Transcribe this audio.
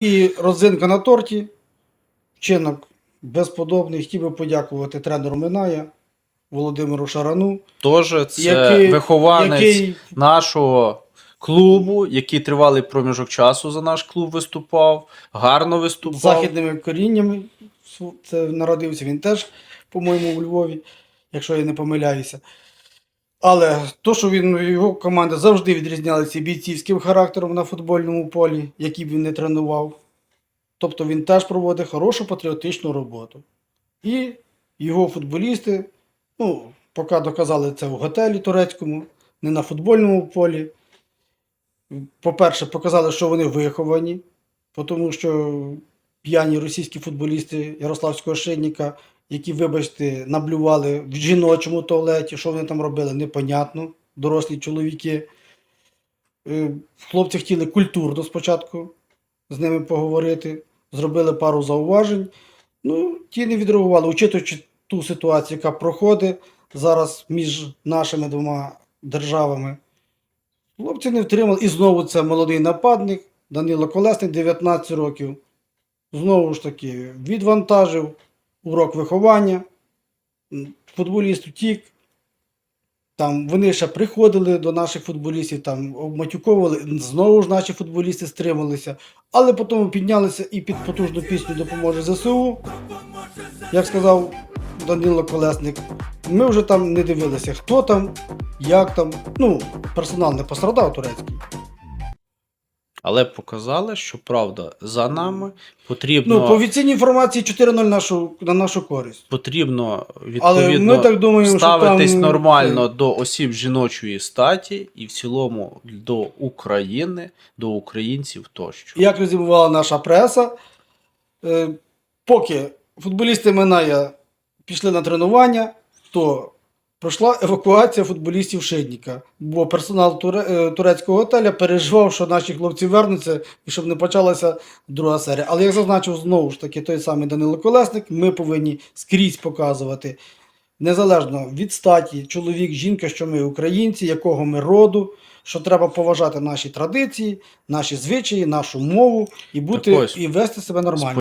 І родзинка на торті. Вчинок безподобний. Хотів би подякувати тренеру Миная Володимиру Шарану, Теж це який, вихованець який нашого клубу, який тривалий проміжок часу за наш клуб виступав, гарно з виступав. західними коріннями це народився. Він теж, по-моєму, у Львові, якщо я не помиляюся. Але то, що він його команда завжди відрізнялися бійцівським характером на футбольному полі, який б він не тренував. Тобто він теж проводить хорошу патріотичну роботу. І його футболісти, ну, поки доказали це в готелі турецькому, не на футбольному полі. По-перше, показали, що вони виховані, тому що п'яні російські футболісти Ярославського Шинника, які, вибачте, наблювали в жіночому туалеті, що вони там робили, непонятно. Дорослі чоловіки. Е, Хлопці хотіли культурно спочатку з ними поговорити, зробили пару зауважень. Ну, ті не відреагували, учитуючи ту ситуацію, яка проходить зараз між нашими двома державами. Хлопці не втримали. І знову це молодий нападник Данило Колесник, 19 років. Знову ж таки, відвантажив урок виховання. Футболіст утік. Там вони ще приходили до наших футболістів, там обматюковували. Знову ж наші футболісти стрималися. Але потім піднялися і під потужну пісню допоможе ЗСУ. Як сказав Данило Колесник, ми вже там не дивилися, хто там, як там. Ну, персонал не пострадав турецький. Але показали, що правда за нами потрібно, Ну, по офіційній інформації 4-0 нашу, на нашу користь. потрібно Але ми так думаємо, ставитись що там, нормально до осіб жіночої статі і в цілому до України, до українців тощо. Як резюмувала наша преса, е, поки футболісти Миная пішли на тренування, то пройшла евакуація футболістів Шидніка. Бо персонал е, турецького готеля переживав, що наші хлопці вернуться і щоб не почалася друга серія. Але як зазначив знову ж таки той самий Данило Колесник, ми повинні скрізь показувати. Незалежно від статі, чоловік, жінка, що ми українці, якого ми роду, що треба поважати наші традиції, наші звичаї, нашу мову і бути і вести себе нормально.